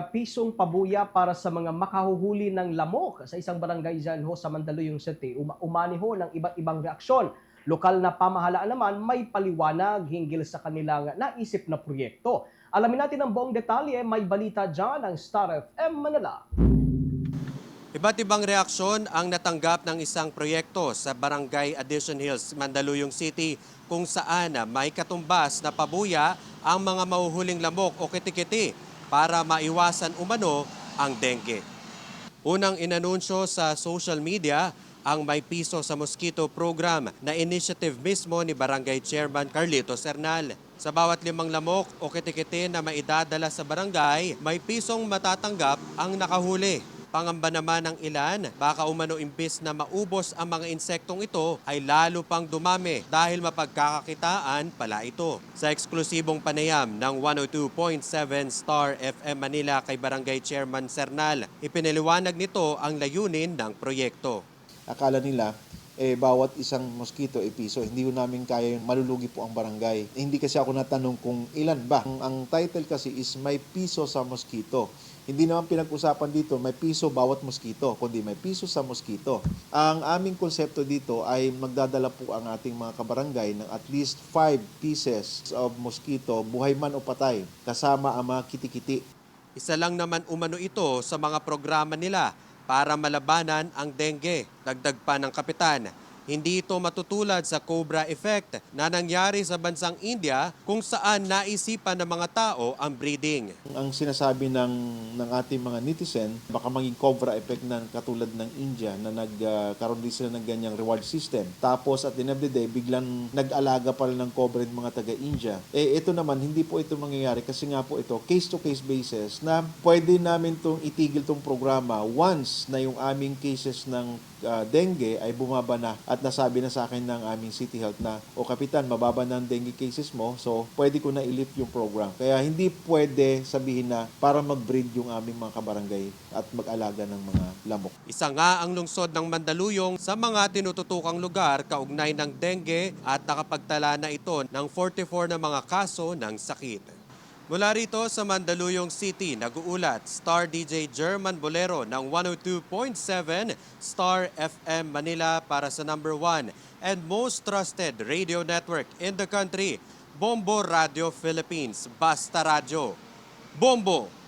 Pisong pabuya para sa mga makahuhuli ng lamok sa isang barangay dyan ho sa Mandaluyong City. Uma- umani ho ng iba't ibang reaksyon. Lokal na pamahalaan naman may paliwanag hinggil sa kanilang naisip na proyekto. Alamin natin ang buong detalye, may balita dyan ang Star FM Manila. Iba't ibang reaksyon ang natanggap ng isang proyekto sa Barangay Addition Hills, Mandaluyong City kung saan may katumbas na pabuya ang mga mahuhuling lamok o kitikiti para maiwasan umano ang dengue. Unang inanunsyo sa social media ang may piso sa mosquito program na initiative mismo ni Barangay Chairman Carlito Sernal. Sa bawat limang lamok o kitikiti na maidadala sa barangay, may pisong matatanggap ang nakahuli. Pangamba naman ng ilan, baka umano imbis na maubos ang mga insektong ito ay lalo pang dumami dahil mapagkakakitaan pala ito. Sa eksklusibong panayam ng 102.7 Star FM Manila kay Barangay Chairman Sernal, ipinaliwanag nito ang layunin ng proyekto. akala nila eh bawat isang mosquito ay piso. Hindi ko namin kaya yung malulugi po ang barangay. Eh, hindi kasi ako natanong kung ilan ba. Ang, ang title kasi is may piso sa mosquito. Hindi naman pinag-usapan dito may piso bawat mosquito, kundi may piso sa mosquito. Ang aming konsepto dito ay magdadala po ang ating mga kabarangay ng at least 5 pieces of mosquito, buhay man o patay, kasama ang mga kitikiti. Isa lang naman umano ito sa mga programa nila para malabanan ang dengue. Dagdag pa ng kapitan, hindi ito matutulad sa cobra effect na nangyari sa bansang India kung saan naisipan ng mga tao ang breeding. Ang sinasabi ng ng ating mga netizen, baka maging cobra effect ng katulad ng India na nagkaroon din sila ng ganyang reward system. Tapos at the end of the day, biglang nag-alaga pala ng cobra yung mga taga-India. Eh ito naman, hindi po ito mangyayari kasi nga po ito, case-to-case basis na pwede namin itong itigil tong programa once na yung aming cases ng uh, dengue ay bumaba na at nasabi na sa akin ng aming City Health na, o kapitan, mababa na ang dengue cases mo, so pwede ko na i-lift yung program. Kaya hindi pwede sabihin na para mag-breed yung aming mga kabarangay at mag-alaga ng mga lamok. Isa nga ang lungsod ng Mandaluyong sa mga tinututukang lugar kaugnay ng dengue at nakapagtala na ito ng 44 na mga kaso ng sakit. Mula rito sa Mandaluyong City, nag-uulat Star DJ German Bolero ng 102.7 Star FM Manila para sa number 1 and most trusted radio network in the country, Bombo Radio Philippines, Basta Radio. Bombo!